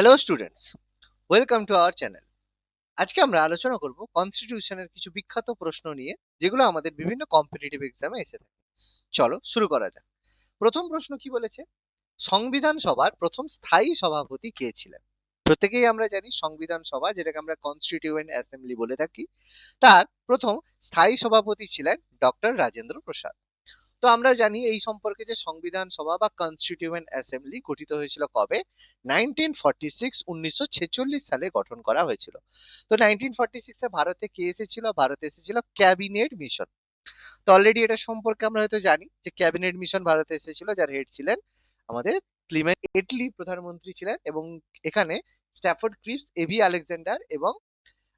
Hello students welcome to our channel আজকে আমরা আলোচনা করব কনস্টিটিউশনের কিছু বিখ্যাত প্রশ্ন নিয়ে, যেগুলো আমাদের বিভিন্ন কম্পিটিটিভ এক্সামে এসে থাকে। চলো শুরু করা যাক। প্রথম প্রশ্ন কি বলেছে? সংবিধান সভার প্রথম স্থায়ী সভাপতি কে ছিলেন? প্রত্যেকেই আমরা জানি সংবিধান সভা, যেটাকে আমরা কনস্টিটিউয়েন্ট অ্যাসেম্বলি বলে থাকি। তার প্রথম স্থায়ী সভাপতি ছিলেন ডক্টর রাজেন্দ্র প্রসাদ। তো আমরা জানি এই সম্পর্কে যে সংবিধান সভা বা কনস্টিটিউয়েন্ট অ্যাসেম্বলি গঠিত হয়েছিল কবে? নাইনটিন ফর্টি সিক্স উনিশশো ছেচল্লিশ সালে গঠন করা হয়েছিল। তো নাইনটিন ফর্টি সিক্সে ভারতে কে এসেছিল? ভারতে এসেছিল ক্যাবিনেট মিশন। তো অলরেডি এটা সম্পর্কে আমরা হয়তো জানি যে ক্যাবিনেট মিশন ভারতে এসেছিল, যার হেড ছিলেন আমাদের ক্লিমেন্ট এটলি প্রধানমন্ত্রী ছিলেন এবং এখানে স্ট্যাফোর্ড ক্রিপস এভি আলেকজান্ডার এবং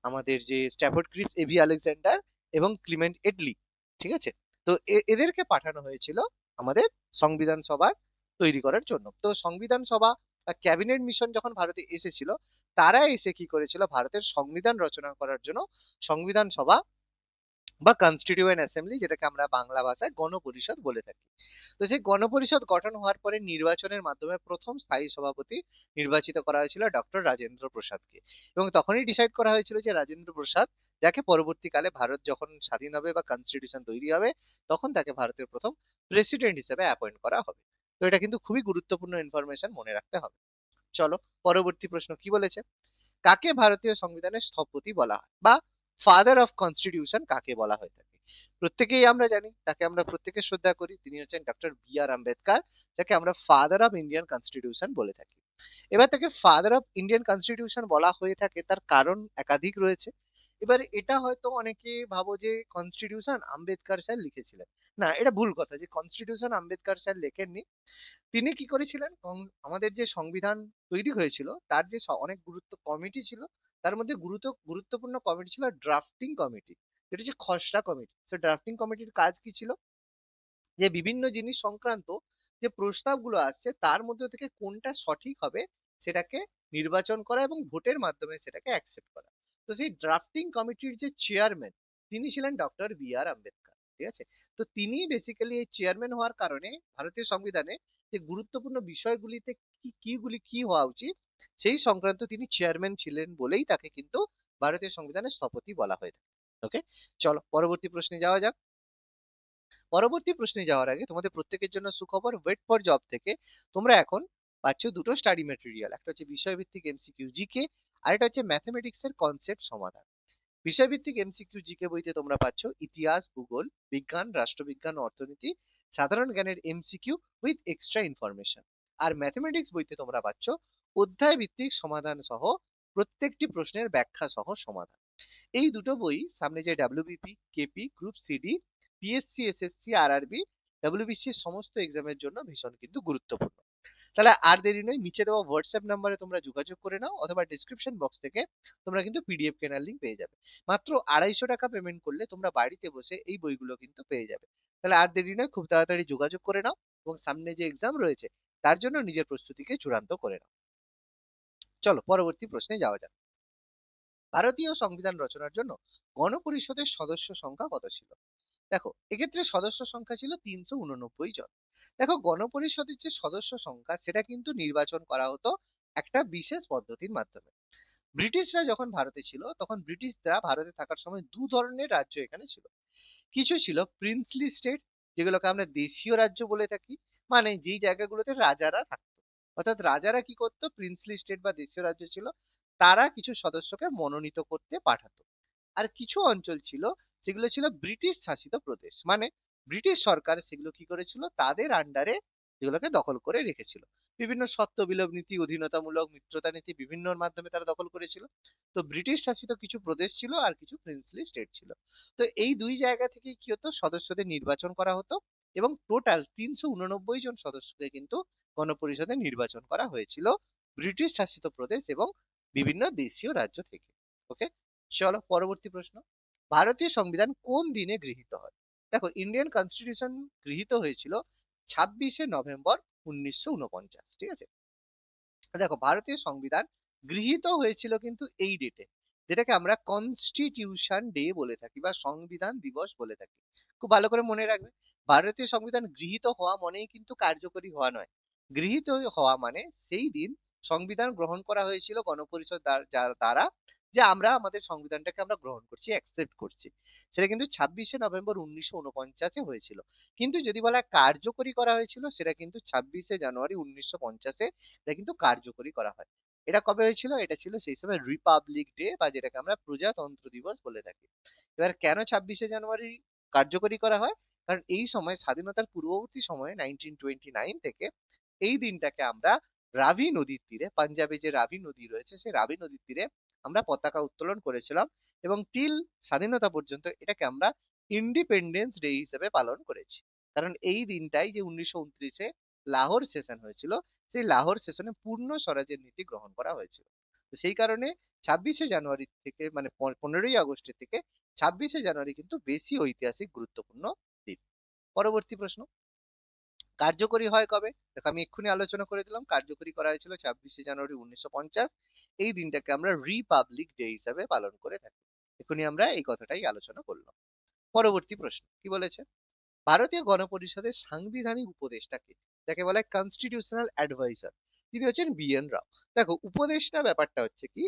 আমাদের যে Stafford Cripps A V Alexander এবং ক্লিমেন্ট এটলি, ঠিক আছে? তো এদেরকে পাঠানো হয়েছিল আমাদের সংবিধান সভার তৈরি করার জন্য। তো সংবিধান সভা বা ক্যাবিনেট মিশন যখন ভারতে এসেছিল, তারা এসে কি করেছিল? ভারতের সংবিধান রচনা করার জন্য সংবিধান সভা বা কনস্টিটিউয়েন্ট অ্যাসেম্বলি যেটাকে আমরা বাংলা ভাষায় গণপরিষদ বলে থাকি। তো সেই গণপরিষদ গঠন হওয়ার পরে নির্বাচনের মাধ্যমে প্রথম স্থায়ী সভাপতি নির্বাচিত করা হয়েছিল ডক্টর রাজেন্দ্র প্রসাদকে। এবং তখনই ডিসাইড করা হয়েছিল যে রাজেন্দ্র প্রসাদ যাকে পরবর্তীকালে ভারত যখন স্বাধীন হবে বা কনস্টিটিউশন তৈরি হবে, তখন তাকে ভারতের প্রথম প্রেসিডেন্ট হিসেবে অ্যাপয়েন্ট করা হবে। তো এটা কিন্তু খুবই গুরুত্বপূর্ণ ইনফরমেশন মনে রাখতে হবে। চলো, পরবর্তী প্রশ্ন কি বলেছে? কাকে ভারতীয় সংবিধানের স্থপতি বলা হয়? বা ফাদার অফ কনস্টিটিউশন কাকে বলা হয়ে থাকে। প্রত্যেকেই আমরা জানি, তাকে আমরা প্রত্যেকে শ্রদ্ধা করি। তিনি হচ্ছেন ডক্টর বি আর আম্বেদকর, যাকে আমরা ফাদার অফ ইন্ডিয়ান কনস্টিটিউশন বলে থাকি। এবার তাকে ফাদার অফ ইন্ডিয়ান কনস্টিটিউশন বলা হয়ে থাকে, তার কারণ একাধিক রয়েছে। এবার এটা হয়তো অনেকে ভাবো যে কনস্টিটিউশন আম্বেদকর স্যার লিখেছিলেন। না, এটা ভুল কথা যে কনস্টিটিউশন আম্বেদকর স্যার লেখেননি। তিনি কি করেছিলেন? আমাদের যে সংবিধান তৈরি হয়েছিল, তার যে অনেক গুরুত্ব কমিটি ছিল, তার মধ্যে গুরুত্ব, গুরুত্বপূর্ণ কমিটি ছিল ড্রাফটিং কমিটি যেটা হচ্ছে খসড়া কমিটি সো ড্রাফটিং কমিটির কাজ কি ছিল? যে বিভিন্ন জিনিস সংক্রান্ত যে প্রস্তাবগুলো আসছে, তার মধ্যে থেকে কোনটা সঠিক হবে, সেটাকে নির্বাচন করা এবং ভোটের মাধ্যমে সেটাকে অ্যাকসেপ্ট করা। তো সেই ড্রাফটিং কমিটির যে চেয়ারম্যান তিনি ছিলেন ডক্টর বি আর আম্বেদকর, ঠিক আছে? তো তিনি বেসিক্যালি এই চেয়ারম্যান হওয়ার কারণে ভারতীয় সংবিধানে যে গুরুত্বপূর্ণ বিষয়গুলিতে কি, কিগুলি কি হওয়া উচিত, সেই সংক্রান্ত তিনি চেয়ারম্যান ছিলেন বলেই তাকে কিন্তু ভারতীয় সংবিধানের স্থপতি বলা হয়ে থাকে ওকে চলো, পরবর্তী প্রশ্নে যাওয়া যাক। পরবর্তী প্রশ্নে যাওয়ার আগে তোমাদের প্রত্যেকের জন্য সুখবর ওয়েট ফর জব থেকে তোমরা এখন পাচ্ছ দুটো স্টাডি ম্যাটেরিয়াল একটা হচ্ছে বিষয়ভিত্তিক এমসিকিউ জিকে আর এটা হচ্ছে ম্যাথমেটিক্স এর কনসেপ্ট সমাধান। বিষয়ভিত্তিক এমসিকিউ জিকে বইতে তোমরা পাচ্ছ ইতিহাস, ভূগোল, বিজ্ঞান, রাষ্ট্রবিজ্ঞান, অর্থনীতি, সাধারণ জ্ঞানের এমসিকিউ উইথ এক্সট্রা ইনফরমেশন আর ম্যাথমেটিক্স বইতে তোমরা পাচ্ছ অধ্যায় ভিত্তিক সমাধান সহ প্রত্যেকটি প্রশ্নের ব্যাখ্যা সহ সমাধান। এই দুটো বই সামনে যে WBP KP group CD PSC SSC RRB WBC সমস্ত এক্সামের জন্য ভীষণ কিন্তু গুরুত্বপূর্ণ। তাহলে আর দেরি নয়, নিচে দেওয়া হোয়াটসঅ্যাপ নাম্বারে তোমরা যোগাযোগ করে নাও অথবা ডিসক্রিপশন বক্স থেকে তোমরা কিন্তু পিডিএফ কেনার লিঙ্ক পেয়ে যাবে। মাত্র আড়াইশো টাকা পেমেন্ট করলে তোমরা বাড়িতে বসে এই বইগুলো কিন্তু পেয়ে যাবে। তাহলে আর দেরি নয়, খুব তাড়াতাড়ি যোগাযোগ করে নাও এবং সামনে যে এক্সাম রয়েছে তার জন্য নিজের প্রস্তুতিকে চূড়ান্ত করে নাও। চলো পরবর্তী প্রশ্নে যাওয়া যাক। ভারতীয় সংবিধান রচনার জন্য গণপরিষদের সদস্য সংখ্যা কত ছিল? দেখো, এক্ষেত্রে সদস্য সংখ্যা ছিল তিনশো উননব্বই জন। দেখো, গণপরিষদের যে সদস্য সংখ্যা, সেটা কিন্তু নির্বাচন করা হতো একটা বিশেষ পদ্ধতির মাধ্যমে। ব্রিটিশরা যখন ভারতে ছিল, তখন ব্রিটিশরা ভারতে থাকার সময় দু ধরনের রাজ্য এখানে ছিল। কিছু ছিল প্রিন্সলি স্টেট, যেগুলোকে আমরা দেশীয় রাজ্য বলে থাকি মানে যেই জায়গাগুলোতে রাজারা থাকতো। অর্থাৎ রাজারা কি করতো? প্রিন্সলি স্টেট বা দেশীয় রাজ্য ছিল, তারা কিছু সদস্যকে মনোনীত করতে পাঠাতো। আর কিছু অঞ্চল ছিল, সেগুলো ছিল ব্রিটিশ শাসিত প্রদেশ মানে ব্রিটিশ সরকার সেগুলো কি করেছিল? তাদের আন্ডারে যেগুলোকে দখল করে রেখেছিল। বিভিন্ন সত্ত্ব বিলোপ নীতি, অধীনতামূলক মিত্রতা নীতি বিভিন্ন মাধ্যমে তারা দখল করেছিল। তো ব্রিটিশ শাসিত কিছু প্রদেশ ছিল আর কিছু প্রিন্সলি স্টেট ছিল। তো এই দুই জায়গা থেকে কি হতো? সদস্যদের নির্বাচন করা হতো এবং টোটাল তিনশো উননব্বই জন সদস্যকে কিন্তু গণপরিষদে নির্বাচন করা হয়েছিল ব্রিটিশ শাসিত প্রদেশ এবং বিভিন্ন দেশীয় রাজ্য থেকে। ওকে চলো পরবর্তী প্রশ্ন। ভারতীয় সংবিধান কোন দিনে গৃহীত হয়? দেখো ইন্ডিয়ান কনস্টিটিউশন গৃহীত হয়েছিল ছাব্বিশে নভেম্বর উনিশশো উনপঞ্চাশ ঠিক আছে? দেখো ভারতীয় সংবিধান গৃহীত হয়েছিল কিন্তু এই ডেটে যেটাকে আমরা কনস্টিটিউশন ডে বলে থাকি বা সংবিধান দিবস বলে থাকি। খুব ভালো করে মনে রাখবে, ভারতীয় সংবিধান গৃহীত হওয়া মানেই কিন্তু কার্যকরী হওয়া নয়। গৃহীত হওয়া মানে সেই দিন সংবিধান গ্রহণ করা হয়েছিল গণপরিষদ দ্বারা যে আমরা আমাদের সংবিধানটাকে আমরা গ্রহণ করছি অ্যাকসেপ্ট করছি। সেটা কিন্তু ছাব্বিশে নভেম্বর উনিশশো উনপঞ্চাশে হয়েছিল। কিন্তু যদি বলা কার্যকরী করা হয়েছিল, সেটা কিন্তু ছাব্বিশে জানুয়ারি উনিশশো পঞ্চাশে এটা কিন্তু কার্যকরী করা হয়। এটা কবে হয়েছিল? এটা ছিল সেই সময় রিপাবলিক ডে বা যেটাকে আমরা প্রজাতন্ত্র দিবস বলে থাকি। এবার কেন ছাব্বিশে জানুয়ারি কার্যকরী করা হয়? কারণ এই সময় স্বাধীনতার পূর্ববর্তী সময়ে নাইনটিন টোয়েন্টি নাইন থেকে এই দিনটাকে আমরা রাভি নদীর তীরে, পাঞ্জাবে যে রাভি নদী রয়েছে, সেই রাভি নদীর তীরে আমরা পতাকা উত্তোলন করেছিলাম এবং টিল স্বাধীনতা পর্যন্ত এটাকে আমরা ইন্ডিপেন্ডেন্স ডে হিসেবে পালন করেছি। কারণ এই দিনটাই যে উনিশশো উনত্রিশে লাহোর সেশন হয়েছিল, সেই লাহোর সেশনে পূর্ণ স্বরাজের নীতি গ্রহণ করা হয়েছিল। তো সেই কারণে ছাব্বিশে জানুয়ারি থেকে মানে পনেরোই আগস্টের থেকে ছাব্বিশে জানুয়ারি কিন্তু বেশি ঐতিহাসিক গুরুত্বপূর্ণ দিন। পরবর্তী প্রশ্ন? কার্যকরী হয় কবে? দেখো, আমি এক্ষুনি আলোচনা করে দিলাম। কার্যকরী করা হয়েছিল ছাব্বিশে জানুয়ারি উনিশশো পঞ্চাশ। এই দিনটাকে আমরা রিপাবলিক ডে হিসাবে পালন করে থাকি। এক্ষুনি আমরা এই কথাটাই আলোচনা করলাম। পরবর্তী প্রশ্ন, কি বলেছে? ভারতীয় গণপরিষদের সাংবিধানিক উপদেষ্টাকে যাকে বলে কনস্টিটিউশনাল অ্যাডভাইজার তিনি হচ্ছেন বি এন রাও। দেখো, উপদেষ্টা ব্যাপারটা হচ্ছে কি,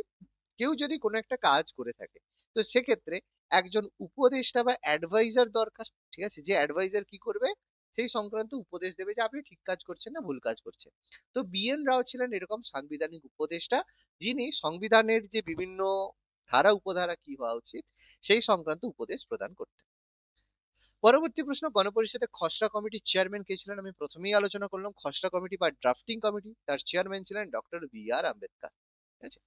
কেউ যদি কোনো একটা কাজ করে থাকে, তো সেক্ষেত্রে একজন উপদেষ্টা বা অ্যাডভাইজার দরকার। ঠিক আছে? যে অ্যাডভাইজার কি করবে? সেই সংক্রান্ত উপদেশ দেবে যে, আপনি ঠিক কাজ করছেন না, ভুল কাজ করছেন। তো বি এন রাও ছিলেন এরকম সাংবিধানিক উপদেষ্টা, যিনি সংবিধানের যে বিভিন্ন ধারা, উপধারা কি হওয়া উচিত, সেই সংক্রান্ত উপদেশ প্রদান করতেন। পরবর্তী প্রশ্ন গণপরিষদের খসড়া কমিটির চেয়ারম্যান কে ছিলেন? আমি প্রথমেই আলোচনা করলাম, খসড়া কমিটি বা ড্রাফটিং কমিটি, তার চেয়ারম্যান ছিলেন ডক্টর বি আর আম্বেদকর। ঠিক আছে?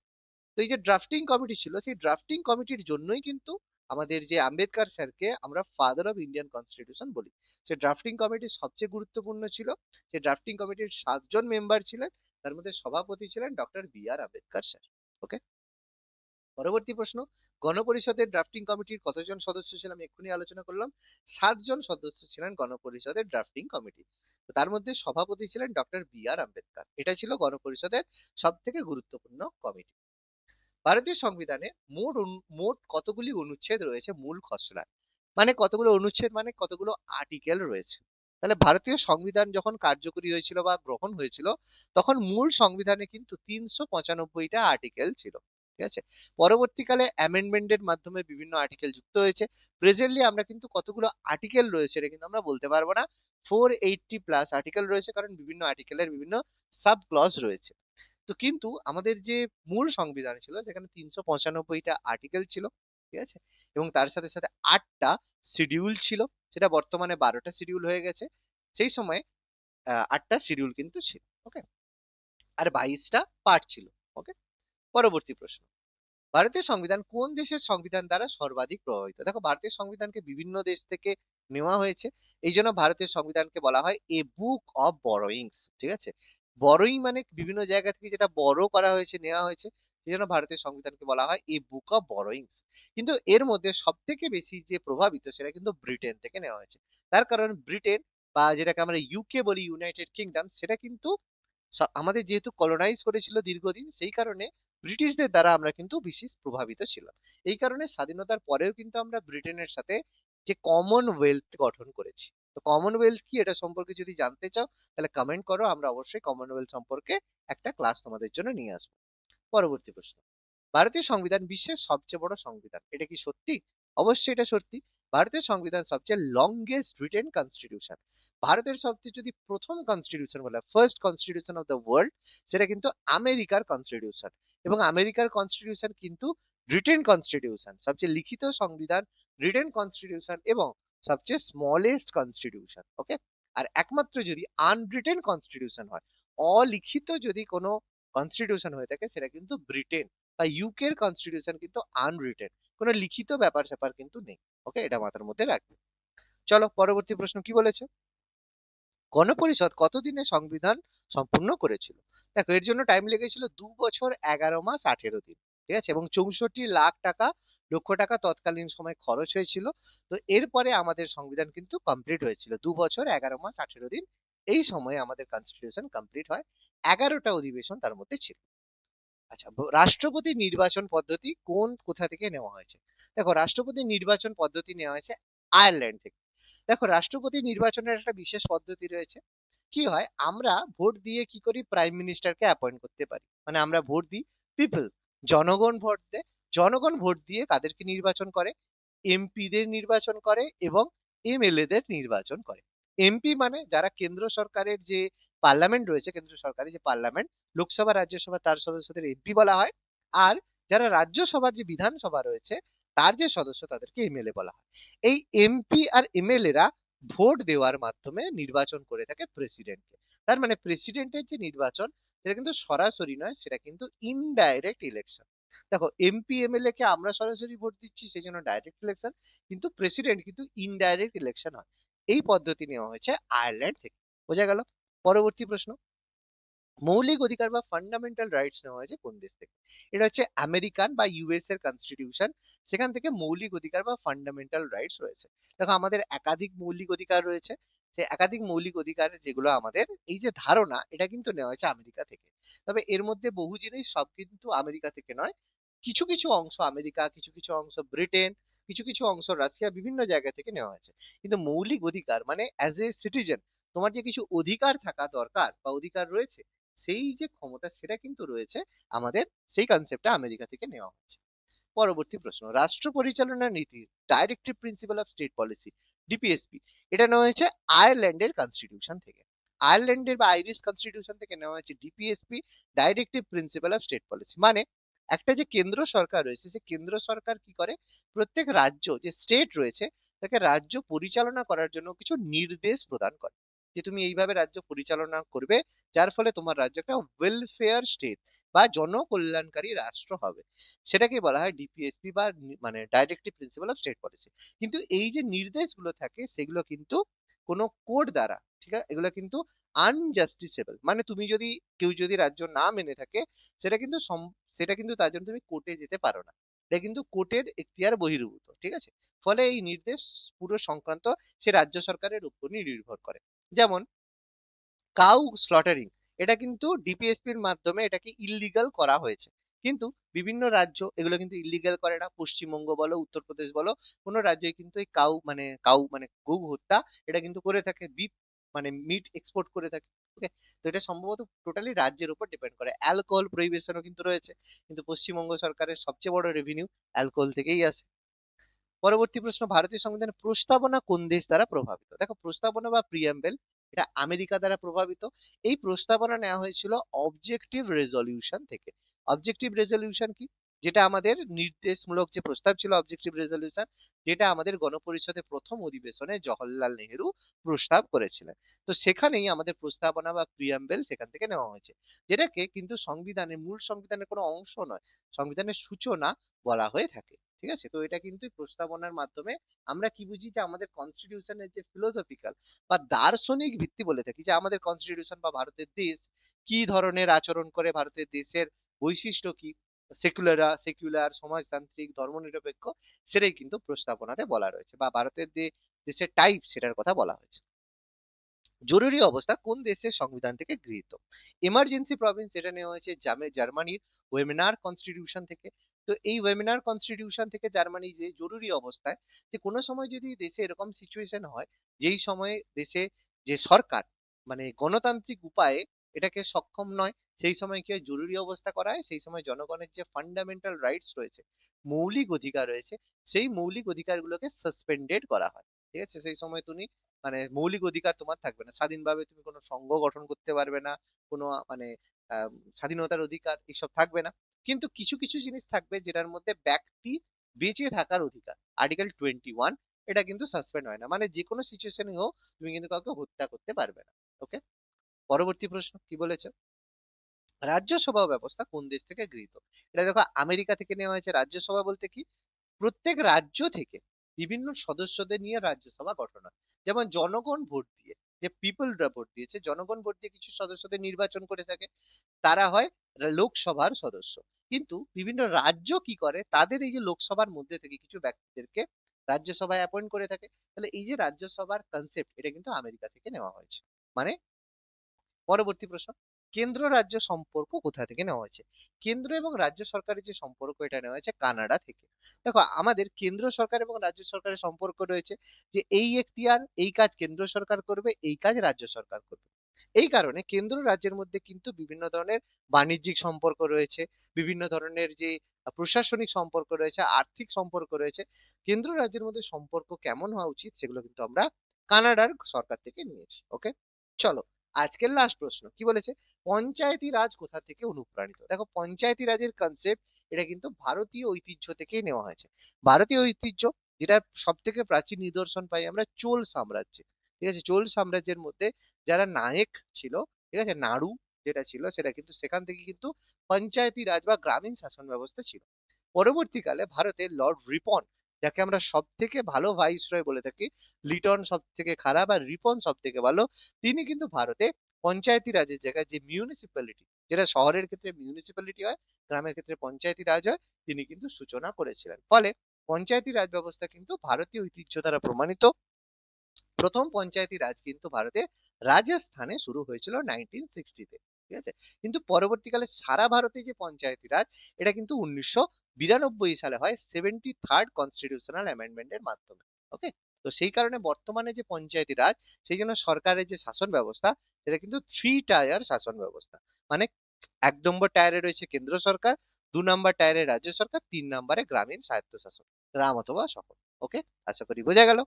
তো এই যে, ড্রাফটিং কমিটি ছিল, সেই ড্রাফটিং কমিটির জন্যই কিন্তু আমাদের যে আম্বেদকর স্যারকে আমরা ফাদার অফ ইন্ডিয়ান কনস্টিটিউশন বলি। সে ড্রাফটিং কমিটি সবচেয়ে গুরুত্বপূর্ণ ছিল। সে ড্রাফটিং কমিটির সাতজন মেম্বার ছিলেন। তার মধ্যে সভাপতি ছিলেন doctor B R Ambedkar sir. Okay পরবর্তী প্রশ্ন। গণপরিষদের ড্রাফটিং কমিটির কতজন সদস্য ছিলেন? আমি এক্ষুনি আলোচনা করলাম। সাতজন সদস্য ছিলেন গণপরিষদের ড্রাফটিং কমিটি তো তার মধ্যে সভাপতি ছিলেন ডক্টর বি আর আম্বেদকর। এটা ছিল গণপরিষদের সব থেকে গুরুত্বপূর্ণ কমিটি ভারতীয় সংবিধানে মোট মোট কতগুলি অনুচ্ছেদ রয়েছে মূল খসড়ায়? মানে কতগুলো অনুচ্ছেদ মানে কতগুলো আর্টিকেল রয়েছে? তাহলে ভারতীয় সংবিধান যখন কার্যকরী হয়েছিল বা গ্রহণ হয়েছিল, তখন মূল সংবিধানে কিন্তু তিনশো পঁচানব্বইটা আর্টিকেল ছিল, ঠিক আছে? পরবর্তীকালে অ্যামেন্ডমেন্টের মাধ্যমে বিভিন্ন আর্টিকেল যুক্ত হয়েছে। প্রেজেন্টলি আমরা কিন্তু কতগুলো আর্টিকেল রয়েছে এটা কিন্তু আমরা বলতে পারব না। ফোর এইটটি প্লাস আর্টিকেল রয়েছে, কারণ বিভিন্ন আর্টিকেলের বিভিন্ন সাব ক্লজ রয়েছে। তো কিন্তু আমাদের যে মূল সংবিধান ছিল, সেখানে তিনশো পঁচানব্বইটা আর্টিকেল ছিল, ঠিক আছে? এবং তার সাথে সাথে আটটা শিডিউল ছিল, সেটা বর্তমানে বারোটা শিডিউল হয়ে গেছে। সেই সময় আটটা শিডিউল কিন্তু ছিল ওকে আর বাইশটা পার্ট ছিল ওকে পরবর্তী প্রশ্ন। ভারতীয় সংবিধান কোন দেশের সংবিধান দ্বারা সর্বাধিক প্রভাবিত? দেখো, ভারতীয় সংবিধানকে বিভিন্ন দেশ থেকে নেওয়া হয়েছে। এই জন্য ভারতীয় সংবিধানকে বলা হয় এ বুক অফ বরোয়িংস ঠিক আছে? বড়ই মানে বিভিন্ন জায়গা থেকে যেটা বড় করা হয়েছে, নেওয়া হয়েছে, সেই জন্য ভারতের সংবিধানকে বলা হয় এ বুক অফ বড়োইংস কিন্তু এর মধ্যে সব থেকে বেশি যে প্রভাবিত, সেটা কিন্তু ব্রিটেন থেকে নেওয়া হয়েছে। তার কারণ ব্রিটেন বা যেটাকে আমরা ইউকে বলি ইউনাইটেড কিংডম সেটা কিন্তু আমাদের যেহেতু কলোনাইজ করেছিল দীর্ঘদিন, সেই কারণে ব্রিটিশদের দ্বারা আমরা কিন্তু বিশেষ প্রভাবিত ছিলাম। এই কারণে স্বাধীনতার পরেও কিন্তু আমরা ব্রিটেনের সাথে যে কমনওয়েলথ গঠন করেছি। তো কমনওয়েলথ কি? এটা সম্পর্কে যদি জানতে চাও, তাহলে কমেন্ট করো, আমরা অবশ্যই কমনওয়েলথ সম্পর্কে একটা ক্লাস তোমাদের জন্য নিয়ে আসব। পরবর্তী প্রশ্ন। ভারতীয় সংবিধান বিশ্বের সবচেয়ে বড় সংবিধান, এটা কি সত্যি? অবশ্যই এটা সত্যি। ভারতের সংবিধান সবচেয়ে লংগেস্ট রিটেন কনস্টিটিউশন ভারতের সবচেয়ে যদি প্রথম কনস্টিটিউশন বলে first constitution of the world সেটা কিন্তু আমেরিকার কনস্টিটিউশন এবং আমেরিকার কনস্টিটিউশন কিন্তু রিটেন কনস্টিটিউশন সবচেয়ে লিখিত সংবিধান রিটেন কনস্টিটিউশন এবং সবচেয়ে স্মলেস্ট কনস্টিটিউশন ওকে আর একমাত্র যদি আনরিটেন কনস্টিটিউশন হয়, অলিখিত যদি কোনো কনস্টিটিউশন হয়ে থাকে, সেটা কিন্তু ব্রিটেন বা ইউকের কনস্টিটিউশন কিন্তু আনরিটেন কোনো লিখিত ব্যাপার স্যাপার কিন্তু নেই ওকে এটা মাথার মধ্যে রাখবে। চলো, পরবর্তী প্রশ্ন কি বলেছে? গণপরিষদ কতদিনে সংবিধান সম্পূর্ণ করেছিল? দেখো, এর জন্য টাইম লেগেছিল দু বছর, এগারো মাস, আঠেরো দিন, ঠিক আছে? এবং চৌষট্টি লাখ টাকা লক্ষ টাকা তৎকালীন সময় খরচ হয়েছিল। তো এরপরে আমাদের সংবিধান কিন্তু কমপ্লিট হয়েছিল। দু বছর, এগারো মাস, আঠেরো দিন, এই সময়ে আমাদের কনস্টিটিউশন কমপ্লিট হয়। এগারোটা অধিবেশন তার মধ্যে ছিল। আচ্ছা রাষ্ট্রপতি নির্বাচন পদ্ধতি কোন কোথা থেকে নেওয়া হয়েছে? দেখো, রাষ্ট্রপতি নির্বাচন পদ্ধতি নেওয়া হয়েছে আয়ারল্যান্ড থেকে। দেখো, রাষ্ট্রপতি নির্বাচনের একটা বিশেষ পদ্ধতি রয়েছে। কি হয়, আমরা ভোট দিয়ে কি করি? প্রাইম মিনিস্টারকে অ্যাপয়েন্ট করতে পারি। মানে আমরা ভোট দিই পিপল জনগণ ভোট দেয়। জনগণ ভোট দিয়ে কাদেরকে নির্বাচন করে, এমপিদের নির্বাচন করে এবং এমএলএদের নির্বাচন করে। এমপি মানে যারা কেন্দ্র সরকারের যে পার্লামেন্ট রয়েছে, কেন্দ্র সরকারের যে পার্লামেন্ট, লোকসভা, রাজ্যসভা, তার সদস্যদের এমপি বলা হয়। আর যারা রাজ্যসভার যে বিধানসভা রয়েছে, তার যে সদস্য তাদেরকে এমএলএ বলা হয়। এই এমপি আর এমএলএরা ভোট দেওয়ার মাধ্যমে নির্বাচন করে থাকে প্রেসিডেন্টকে। তার মানে প্রেসিডেন্টের যে নির্বাচন, সেটা কিন্তু সরাসরি নয়, সেটা কিন্তু ইনডাইরেক্ট ইলেকশন দেখো এমপি এমএলএ কে আমরা সরাসরি ভোট দিচ্ছি সেই জন্য ডাইরেক্ট ইলেকশন কিন্তু প্রেসিডেন্ট কিন্তু ইনডাইরেক্ট ইলেকশন হয়। এই পদ্ধতি নেওয়া হয়েছে আয়ারল্যান্ড থেকে। বোঝা গেল? পরবর্তী প্রশ্ন। মৌলিক অধিকার বা ফান্ডামেন্টাল রাইটস নেওয়া হয়েছে কোন দেশ থেকে? এটা হচ্ছে আমেরিকান বা ইউএস এর কনস্টিটিউশন সেখান থেকে মৌলিক অধিকার বা ফান্ডামেন্টাল রাইটস রয়েছে। দেখো, আমাদের একাধিক মৌলিক অধিকার রয়েছে। সে একাধিক মৌলিক অধিকার যেগুলো আমাদের, এই যে ধারণা, এটা কিন্তু নেওয়া হয়েছে আমেরিকা থেকে। তবে এর মধ্যে বহু জিনিস সব কিন্তু আমেরিকা থেকে নয়। কিছু কিছু অংশ আমেরিকা, কিছু কিছু অংশ ব্রিটেন, কিছু কিছু অংশ রাশিয়া, বিভিন্ন জায়গা থেকে নেওয়া হয়েছে। কিন্তু মৌলিক অধিকার মানে অ্যাজ এ সিটিজেন তোমার যে কিছু অধিকার থাকা দরকার বা অধিকার রয়েছে সেই যে ক্ষমতা সেটা কিন্তু রয়েছে আমাদের সেই কনসেপ্টটা আমেরিকা থেকে নেওয়া হচ্ছে। পরবর্তী প্রশ্ন, রাষ্ট্র পরিচালনা নীতি directive principle of state policy DPSP এটা নেওয়া হয়েছে আয়ারল্যান্ডের কনস্টিটিউশন থেকে। আয়ারল্যান্ডের বা আইরিশ কনস্টিটিউশন থেকে নেওয়া হয়েছে DPSP directive principle of state policy মানে একটা যে কেন্দ্র সরকার রয়েছে, সে কেন্দ্র সরকার কি করে? প্রত্যেক রাজ্য যে স্টেট রয়েছে, তাকে রাজ্য পরিচালনা করার জন্য কিছু নির্দেশ প্রদান করে। যে তুমি এইভাবে রাজ্য পরিচালনা করবে, যার ফলে তোমার রাজ্য একটা ওয়েলফেয়ার স্টেট বা জনকল্যাণকারী রাষ্ট্র হবে। সেটাকে বলা হয় ডিপিএসপি বা মানে directive principle of state policy কিন্তু এই যে নির্দেশগুলো থাকে, সেগুলো কিন্তু কোনো কোড দ্বারা, ঠিক আছে? এগুলো কিন্তু আনজাস্টিসেবল মানে তুমি যদি, কেউ যদি রাজ্য না মেনে থাকে, সেটা কিন্তু সেটা কিন্তু তার জন্য তুমি কোর্টে যেতে পারো না। এটা কিন্তু কোর্টের এখতিয়ার বহির্ভূত, ঠিক আছে? ফলে এই নির্দেশ পুরো সংক্রান্ত সে রাজ্য সরকারের উপর নির্ভর করে। যেমন কাউ স্লটারিং এটা কিন্তু ডিপিএসপির মাধ্যমে এটাকে ইললিগাল করা হয়েছে। কিন্তু বিভিন্ন রাজ্য এগুলো কিন্তু ইললিগাল করে না। পশ্চিমবঙ্গ বলো, উত্তরপ্রদেশ বলো, কোনো রাজ্যই কিন্তু এই কাউ মানে কাউ মানে গৌ হত্যা এটা কিন্তু করে থাকে। বিপ মানে মিট এক্সপোর্ট করে থাকে। ওকে তো এটা সম্ভবত টোটালি রাজ্যের উপর ডিপেন্ড করে। অ্যালকোহল প্রহিবিশনও কিন্তু রয়েছে। কিন্তু পশ্চিমবঙ্গ সরকারের সবচেয়ে বড় রেভিনিউ অ্যালকোহল থেকেই আসে। পরবর্তী প্রশ্ন, ভারতীয় সংবিধানের প্রস্তাবনা কোন দেশ দ্বারা প্রভাবিত? দেখো, প্রস্তাবনা বা প্রিয়াম্বেল এটা আমেরিকা দ্বারা প্রভাবিত। এই প্রস্তাবনা নেওয়া হয়েছিল অবজেক্টিভ রেজলিউশন থেকে। অবজেক্টিভ রেজলিউশন কি? যেটা আমাদের নির্দেশমূলক যে প্রস্তাব ছিল অবজেক্টিভ রেজলিউশন যেটা আমাদের গণপরিষদে প্রথম অধিবেশনে জওহরলাল নেহেরু প্রস্তাব করেছিলেন। তো সেখানেই আমাদের প্রস্তাবনা বা প্রিয়াম্বেল সেখান থেকে নেওয়া হয়েছে। যেটাকে কিন্তু সংবিধানের, মূল সংবিধানের কোনো অংশ নয়, সংবিধানের সূচনা বলা হয়ে থাকে। ঠিক আছে? তো এটা কিন্তু প্রস্তাবনার মাধ্যমে আমরা কি বুঝি যে আমাদের কনস্টিটিউশনের যে ফিলোসফিক্যাল বা দার্শনিক ভিত্তি বলে থাকি যে আমাদের কনস্টিটিউশন বা ভারতের দেশ কি ধরনের আচরণ করে ভারতের দেশের বৈশিষ্ট্য কি? সেকুলার সেকুলার সমাজতান্ত্রিক, ধর্মনিরপেক্ষ সেটাই কিন্তু প্রস্তাবনাতে বলা রয়েছে বা ভারতের যে দেশের টাইপ সেটার কথা বলা হয়েছে। জরুরি অবস্থা কোন দেশের সংবিধান থেকে গৃহীত? এমার্জেন্সি প্রভিন্স এটা নেওয়া হয়েছে জার্মানির ওয়েমিনার কনস্টিটিউশন থেকে। তো এই ওয়েমিনার কনস্টিটিউশন থেকে জার্মানি যে জরুরি অবস্থায় যে কোনো সময় যদি দেশে এরকম সিচুয়েশন হয়, যেই সময়ে দেশে যে সরকার মানে গণতান্ত্রিক উপায়ে এটাকে সক্ষম নয়, সেই সময় কি জরুরি অবস্থা করা হয় সেই সময় জনগণের যে ফান্ডামেন্টাল রাইটস রয়েছে, মৌলিক অধিকার রয়েছে, সেই মৌলিক অধিকারগুলোকে সাসপেন্ডেড করা হয়। ঠিক আছে? সেই সময় তুমি মানে মৌলিক অধিকার তোমার থাকবে না। স্বাধীনভাবে তুমি কোনো সংঘ গঠন করতে পারবে না, কোনো মানে স্বাধীনতার অধিকার এসব থাকবে না। কিন্তু কিছু কিছু জিনিস থাকবে যেটার মধ্যে ব্যক্তি বেঁচে থাকার অধিকার। আর্টিকেল টোয়েন্টি ওয়ান এটা কিন্তু সাসপেন্ড হয় না। মানে যে কোনো সিচুয়েশনে হোক, তুমি কিন্তু কাউকে হত্যা করতে পারবে না ওকে পরবর্তী প্রশ্ন, কি বলেছে? রাজ্যসভা ব্যবস্থা কোন দেশ থেকে গৃহীত? এটা দেখো, আমেরিকা থেকে নেওয়া হয়েছে। রাজ্যসভা বলতে কি? প্রত্যেক রাজ্য থেকে বিভিন্ন সদস্যদের নিয়ে রাজ্যসভা গঠন হয়। যেমন জনগণ ভোট দিয়ে। যে পিপলরা ভোট দিয়েছে, জনগণ ভোট দিয়ে কিছু সদস্যদের নির্বাচন করে থাকে, তারা হয় লোকসভার সদস্য। কিন্তু বিভিন্ন রাজ্য কি করে? তাদের এই যে লোকসভার মধ্যে থেকে কিছু ব্যক্তিদেরকে রাজ্যসভায় অ্যাপয়েন্ট করে থাকে। তাহলে এই যে রাজ্যসভার কনসেপ্ট এটা কিন্তু আমেরিকা থেকে নেওয়া হয়েছে। মানে পরবর্তী প্রশ্ন। কেন্দ্র রাজ্য সম্পর্ক কোথা থেকে নেওয়া হয়েছে? কেন্দ্র এবং রাজ্য সরকারের যে সম্পর্ক এটা নেওয়া হয়েছে কানাডা থেকে। দেখো, আমাদের কেন্দ্র সরকার এবং রাজ্য সরকারের সম্পর্ক রয়েছে যে এই এখতিয়ার, এই কাজ কেন্দ্র সরকার করবে, এই কাজ রাজ্য সরকার করবে। এই কারণে কেন্দ্র রাজ্যের মধ্যে কিন্তু বিভিন্ন ধরনের বাণিজ্যিক সম্পর্ক রয়েছে, বিভিন্ন ধরনের যে প্রশাসনিক সম্পর্ক রয়েছে, আর্থিক সম্পর্ক রয়েছে। কেন্দ্র রাজ্যের মধ্যে সম্পর্ক কেমন হওয়া উচিত সেগুলো কিন্তু আমরা কানাডার সরকার থেকে নিয়েছি ওকে চলো আজকের লাস্ট প্রশ্ন। কি বলেছে? পঞ্চায়েতি রাজ কোথা থেকে অনুপ্রাণিত? দেখো, পঞ্চায়েতি রাজের কনসেপ্ট এটা কিন্তু ভারতীয় ঐতিহ্য থেকেই নেওয়া হয়েছে। ভারতীয় ঐতিহ্য যেটা সব থেকে প্রাচীন নিদর্শন পাই আমরা, চোল সাম্রাজ্যে। ঠিক আছে? চোল সাম্রাজ্যের মধ্যে যারা নায়ক ছিল, ঠিক আছে? নাড়ু যেটা ছিল, সেটা কিন্তু সেখান থেকে কিন্তু পঞ্চায়েতি রাজ বা গ্রামীণ শাসন ব্যবস্থা ছিল। পরবর্তীকালে ভারতে লর্ড রিপন যাকে আমরা সব থেকে ভালো ভাইসরয় বলে থাকি, লিটন সব থেকে খারাপ আর রিপন সব থেকে ভালো, তিনি কিন্তু ভারতে পঞ্চায়েতি রাজের জায়গায় যে মিউনিসিপ্যালিটি যেটা শহরের ক্ষেত্রে মিউনিসিপ্যালিটি হয়, গ্রামের ক্ষেত্রে পঞ্চায়েতি রাজ হয়, তিনি কিন্তু সূচনা করেছিলেন। ফলে পঞ্চায়েতি রাজ ব্যবস্থা কিন্তু ভারতীয় ঐতিহ্য দ্বারা প্রমাণিত। প্রথম পঞ্চায়েতি রাজ কিন্তু ভারতে রাজস্থানে শুরু হয়েছিল নাইনটিন সিক্সটিতে ঠিক আছে? কিন্তু পরবর্তীকালে সারা ভারতে যে পঞ্চায়েতি রাজ, এটা কিন্তু উনিশশো বিরানব্বই সালে হয় সেভেন্টি থার্ড কনস্টিটিউশনাল অ্যামেন্ডমেন্টের মাধ্যমে ওকে তো সেই কারণে বর্তমানে যে পঞ্চায়েতি রাজ, সেই জন্য সরকারের যে শাসন ব্যবস্থা, সেটা কিন্তু থ্রি টায়ার শাসন ব্যবস্থা। মানে এক নম্বর টায়ারে রয়েছে কেন্দ্র সরকার, দু নম্বর টায়ারে রাজ্য সরকার, তিন নম্বরে গ্রামীণ স্বায়ত্তশাসন, গ্রাম অথবা শহর ওকে আশা করি বোঝা গেল।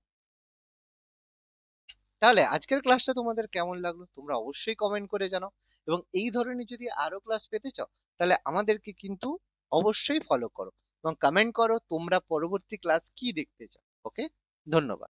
তাহলে আজকের ক্লাসটা তোমাদের কেমন লাগল? তোমরা অবশ্যই কমেন্ট করে জানাও। এবং এই ধরনের যদি আরও ক্লাস পেতে চাও, তাহলে আমাদেরকে কিন্তু অবশ্যই ফলো করো এবং কমেন্ট করো তোমরা পরবর্তী ক্লাস কি দেখতে চাও ওকে ধন্যবাদ।